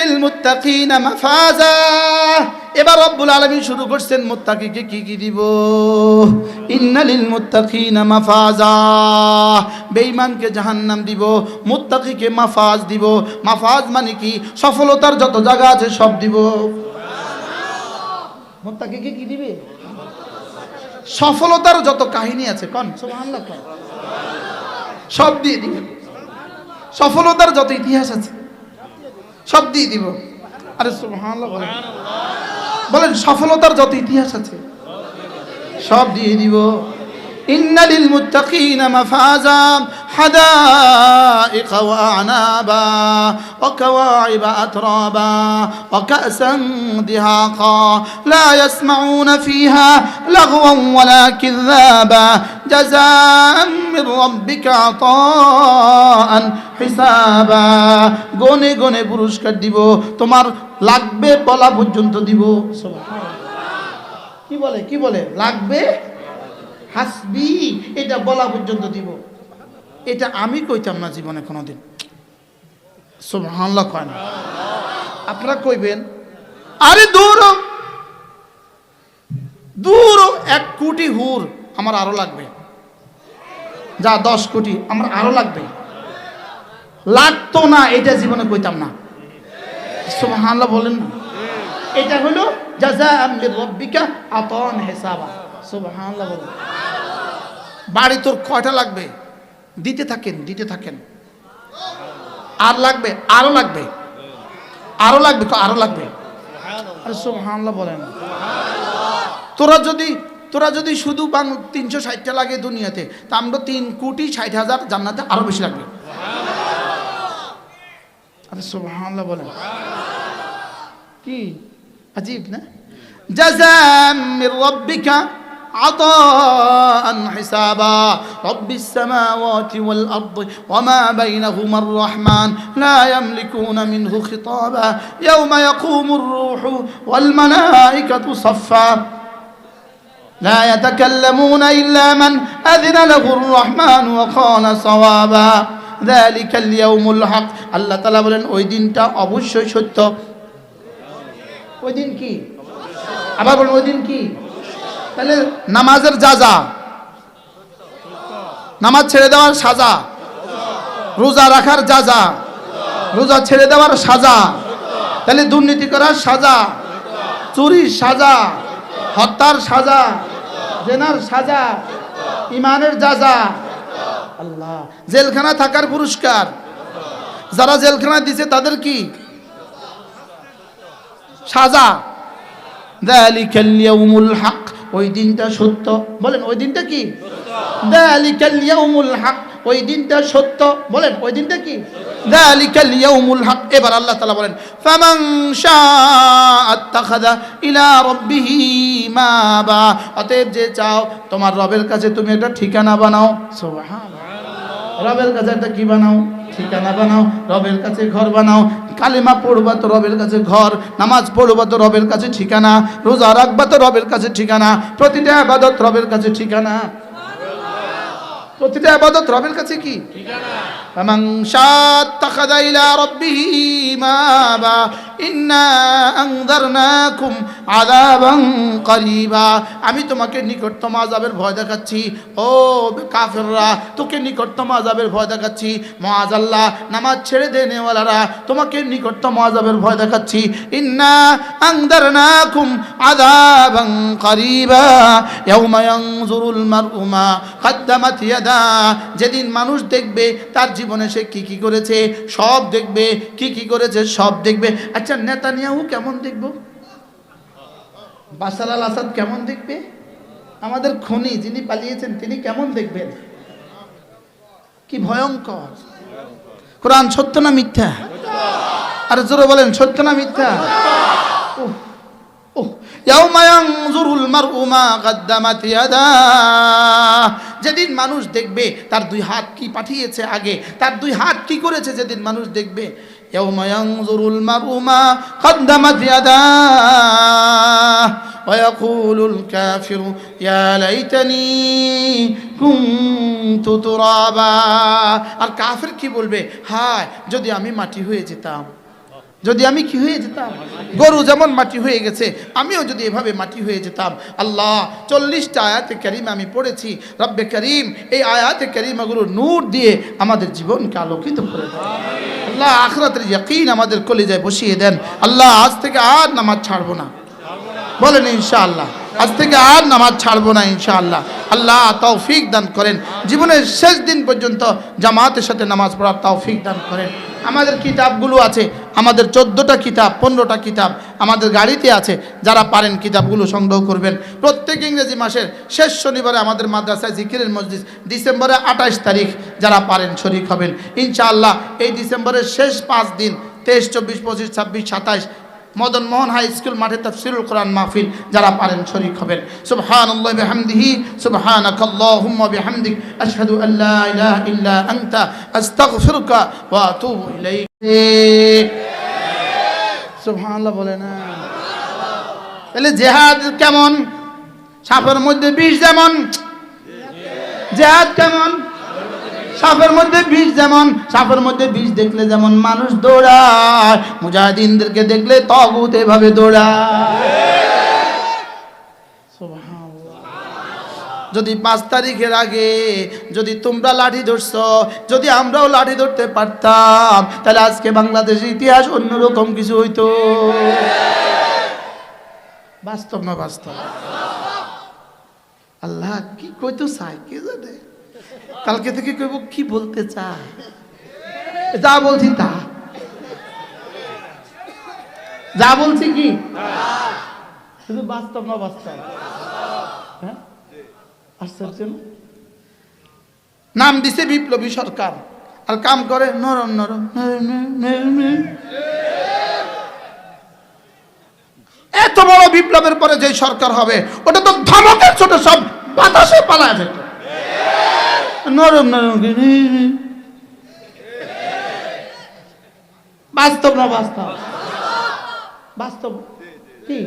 লিল মুত্তাকিনা মাফাজা। এবার রব্বুল আলামিন শুরু করছেন মুত্তাকিকে কি কি দিব? ইন্না লিল মুত্তাকিনা মাফাজা। বেঈমানকে জাহান্নাম দিব, মুত্তাকিকে মাফাজ দিব। মাফাজ মানে কি? সফলতার যত জায়গা আছে সব দিব। মুত্তাকিকে কি দিবে? সফলতার যত কাহিনী আছে কন। সব দিয়ে দিবে। সফলতার যত ইতিহাস আছে সব দিয়ে দিব। আরে বলেন। বলেন, সফলতার যত ইতিহাস আছে, সব দিয়ে দিব। ইন্নালিল মুত্তাকিনা মাফাজা। حدائق وأعنابا وكواعب أترابا وكأسا دهاقا لا يسمعون فيها لغوا ولا كذابا جزاء من ربك عطاء হিসাবা গনে গনে পুরস্কার দিব তোমার লাগবে বলা পর্যন্ত দিব কি বলে কি বলে লাগবে হাসবি এটা বলা পর্যন্ত দিব এটা আমি কইতাম না জীবনে কোনোদিন। সুবহানাল্লাহ কয় না। আপনারা কইবেন, আরে দূর। দূর এক কোটি হুর আমার আরও লাগবে। যা দশ কোটি, আমার আরও লাগবে। লাগতো না, এটা জীবনে কইতাম না। সুবহানাল্লাহ বলেন না। এটা হলো সুবহানাল্লাহ বলেন। বাড়ি তোর কয়টা লাগবে? দিতে থাকেন দিতে থাকেন। আর লাগবে, আরও লাগবে। আরও লাগবে তো আরও লাগবে। সুবহানাল্লাহ বলেন। তোরা যদি তোরা যদি শুধু তিনশো ষাটটা লাগে দুনিয়াতে, তা আমরা তিন কোটি ষাট হাজার জান্নাতে আরও বেশি লাগবে। আরে সুবহানাল্লাহ বলেন। কি? আজীব না? মির রাব্বিকা عطاء حسابا رب السماوات والأرض وما بينهما الرحمن لا يملكون منه خطابا يوم يقوم الروح والملائكة صفا لا يتكلمون إلا من أذن له الرحمن وقال صوابا ذلك اليوم الحق আল্লাহ তালা বলেন ওই দিনটা অবশ্যই সত্য ওই দিন কি আবার বলেন ওই দিন কি নামাজের যা যা। নামাজ ছেড়ে দেওয়ার সাজা। রোজা রাখার যা যা। রোজা ছেড়ে দেওয়ার সাজা। তাহলে দুর্নীতি করার সাজা। চুরির সাজা। হত্যার সাজা। জেনার সাজা। ইমানের যাজা আল্লাহ। জেলখানা থাকার পুরস্কার। যারা জেলখানা দিছে তাদের কি? সাজা। দালিকাল ইয়াউমুল হক ওই দিনটা সত্য। বলেন, ওই দিনটা কি? হক। ওই দিনটা সত্য। বলেন, ওই দিনটা কি? দালিকাল ইয়াউমুল হক। এবার আল্লাহ তাআলা বলেন, ফামান শাআত্তাখাযা ইলা রাব্বিহি মাবা। অতএব যে চাও, তোমার রবের কাছে তুমি একটা ঠিকানা বানাও। সুবহানাল্লাহ। রবের কাছে একটা কি বানাও? ঠিকানা বানাও রবের কাছে ঘর বানাও। কালিমা পড়বা তো রবের কাছে ঘর নামাজ পড়বা তো রবের কাছে ঠিকানা রোজা রাখবা তো রবের কাছে ঠিকানা প্রতিটা আবাদত রবের কাছে ঠিকানা। প্রতিটা আবাদত রবের কাছে কি? ঠিকানা। আমি তোমাকে নিকটতম আজাবের ভয় দেখাচ্ছি। ও কাফেররা, তোকে নিকটতম আজাবের ভয় দেখাচ্ছি। মহাজাল্লাহ নামাজ ছেড়ে দে নেওয়ালারা, তোমাকে নিকটতম আজাবের ভয় দেখাচ্ছি। ইন্না আংদার না খুম আদাবং করিবা জুরুল যেদিন মানুষ দেখবে তার জীবনে সে কি কি করেছে, সব দেখবে, কি কি করেছে, সব দেখবে। আচ্ছা নেতানিয়াহু কেমন দেখব? বাশার আল আসাদ কেমন দেখবে? আমাদের খনি যিনি পালিয়েছেন, তিনি কেমন দেখবেন? কি ভয়ঙ্কর। কোরআন সত্য না মিথ্যা? আর জোরে বলেন, সত্য না মিথ্যা। যেদিন মানুষ দেখবে, তার দুই হাত কি পাঠিয়েছে আগে, তার দুই হাত কি করেছে যেদিন মানুষ দেখবে? ইয়াউমা ইয়ানজুরুল মার'উ মা কদ্দামাত ইয়াদাহ ويقول الكافر يا ليتني كنت ترابا আর কাফের কি বলবে হায় যদি আমি মাটি হয়ে যেতাম যদি আমি কি হয়ে যেতাম গরু যেমন মাটি হয়ে গেছে আমিও যদি এভাবে মাটি হয়ে যেতাম আল্লাহ চল্লিশটা আয়াতে করিম আমি পড়েছি রব্বে করিম এই আয়াতে করিমাগুলো নূর দিয়ে আমাদের জীবনকে আলোকিত করে দেন আল্লাহ আখরাতের ইয়াকিন আমাদের কলেজায় বসিয়ে দেন। আল্লাহ আজ থেকে আর নামাজ ছাড়বো না। বলেন, ইনশাআল্লাহ। আজ থেকে আর নামাজ ছাড়বো না, ইনশাআল্লাহ। আল্লাহ তৌফিক দান করেন। জীবনের শেষ দিন পর্যন্ত জামাতের সাথে নামাজ পড়ার তৌফিক দান করেন। আমাদের কিতাবগুলো আছে, আমাদের চোদ্দোটা কিতাব, পনেরোটা কিতাব আমাদের গাড়িতে আছে, যারা পারেন কিতাবগুলো সংগ্রহ করবেন। প্রত্যেক ইংরেজি মাসের শেষ শনিবারে আমাদের মাদ্রাসায় জিকিরের মসজিদ ডিসেম্বরে আঠাশ তারিখ যারা পারেন শরিক হবেন। ইনশাআল্লাহ এই ডিসেম্বরের শেষ পাঁচ দিন, তেইশ, চব্বিশ, পঁচিশ, ছাব্বিশ, সাতাইশ মদন মোহন হাই স্কুল মাঠে তাফসিরুল কোরআন মাহফিল, যারা পারেন শরীক হবেন। সুবহানাল্লাহি বিহামদিহি, সুবহানাকাল্লাহুম্মা বিহামদিক, আশহাদু আল্লা ইলাহা ইল্লা আনতা, আস্তাগফিরুকা ওয়া আতুবু ইলাইক। সুবহানাল্লাহ বলে না। তাহলে জেহাদ কেমন? সাপের মধ্যে বিষ যেমন, জেহাদ কেমন? সাপের মধ্যে বিষ যেমন, সাপের মধ্যে বিষ দেখলে যেমন মানুষ দৌড়ায়, মুজাহিদিনদেরকে দেখলে তগুত এভাবে দৌড়ায়। যদি পাঁচ তারিখের আগে যদি তোমরা লাঠি ধরছ, যদি আমরাও লাঠি ধরতে পারতাম, তাহলে আজকে বাংলাদেশের ইতিহাস অন্যরকম কিছু হইতো। বাস্তব না বাস্তব? আল্লাহ কি কইতো চাই কে কালকে থেকে কইব কি বলতে চায়? যা বলছি তা। যা বলছি কি? শুধু বাস্তব না বাস্তব? হ্যাঁ? আশ্চর্য নাম দিছে বিপ্লবী সরকার আর কাম করে নরম, নরম। এত বড় বিপ্লবের পরে যে সরকার হবে ওটা তো ধমকের ছোট সব বাতাসে পালা যেত। নরম নরম বাস্তব না বাস্তব? বাস্তব। কি?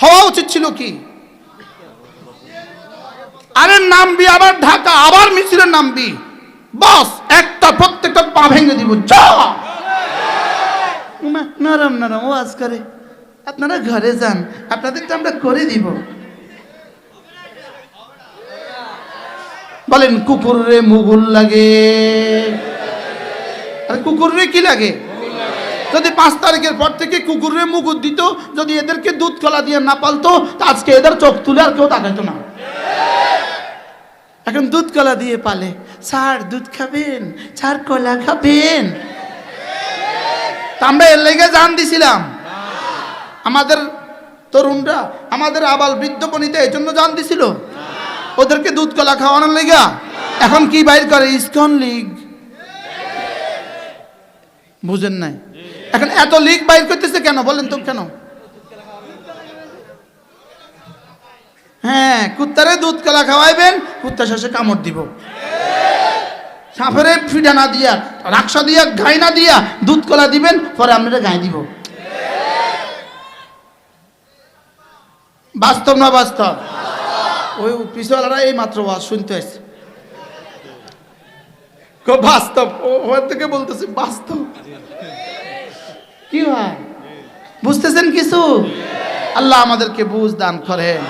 হওয়া উচিত ছিল কি? আরে নামবি আবার ঢাকা, আবার মিছিলের নামবি বস, একটা প্রত্যেকটা পা ভেঙে দিব, যা! নরম নরম ওয়াজ করে আপনারা ঘরে যান, আপনাদেরটা আমরা করে দিব। বলেন কুকুর মুগুল লাগে। আর কুকুর কি লাগে? যদি পাঁচ তারিখের পর থেকে কুকুরে মুগুর দিত, যদি এদেরকে দুধ কলা দিয়ে না পালতো, তা আজকে এদের চোখ তুলে আর কেউ তাকাইতো না। এখন দুধ কলা দিয়ে পালে, স্যার, দুধ খাবেন? স্যার, কলা খাবেন? আমরা এর লেগে জান দিছিলাম। আমাদের তরুণরা, আমাদের আবাল বৃদ্ধ বনিতে জন্য জান দিছিল। ওদেরকে দুধ কলা খাওয়ানোর লেগা? এখন কি বাইর করে? ISKCON league. বুঝেন নাই? এখন এত লিগ বাইর করতেছে কেন? বলেন তো কেন? হ্যাঁ কুত্তারে দুধ কলা খাওয়াইবেন, কুত্তা শেষে কামড় দিব। সাফরে ফিডা না দিয়া, রাক্সা দিয়া, ঘাই না দিয়া দুধ কলা দিবেন, পরে আপনারা গায়ে দিব। বাস্তব না বাস্তব? ওই পিছওয়ালারা এই মাত্র ওয়াজ শুনতে আসছে। বাস্তব ওর থেকে বলতেছে বাস্তব। কি হয় বুঝতেছেন কিছু? আল্লাহ আমাদেরকে বুঝ দান করেন।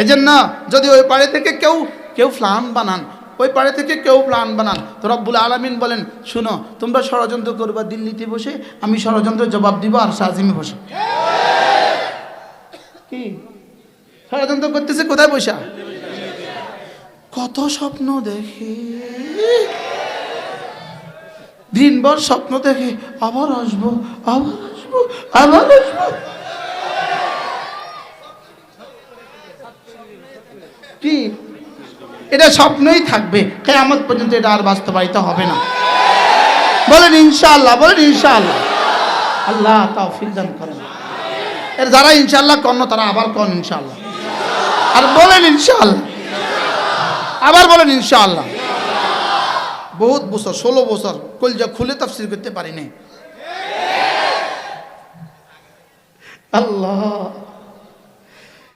এই জন্য যদি ওই পাড়ে থেকে কেউ কেউ প্লান বানান ওই পাড়ে থেকে কেউ প্লান বানান তো রব্বুল আলমিন বলেন শুনো তোমরা ষড়যন্ত্র করবা দিল্লিতে বসে আমি ষড়যন্ত্রের জবাব দিব আর সাজিমে বসে। কি? ষড়যন্ত্র করতেছে, কোথায় বসা? কত স্বপ্ন দেখে। দিনভর স্বপ্ন দেখে, আবার আসব আবার আসব আবার আসব। কি? এটা স্বপ্নই থাকবে, কেয়ামত পর্যন্ত এটা আর বাস্তবায়িত হবে না। বলেন ইনশাআল্লাহ বলেন ইনশাআল্লাহ। আল্লাহ তাও দান করেন। এর যারা ইনশাআল্লাহ কর্ণ, তারা আবার কন ইনশাআল্লাহ। আর বলেন ইনশাআল্লাহ। আবার বলেন ইনশাআল্লাহ। বহুত বছর, ষোলো বছর কলজা খুলে তাফসির করতে পারিনি। আল্লাহ।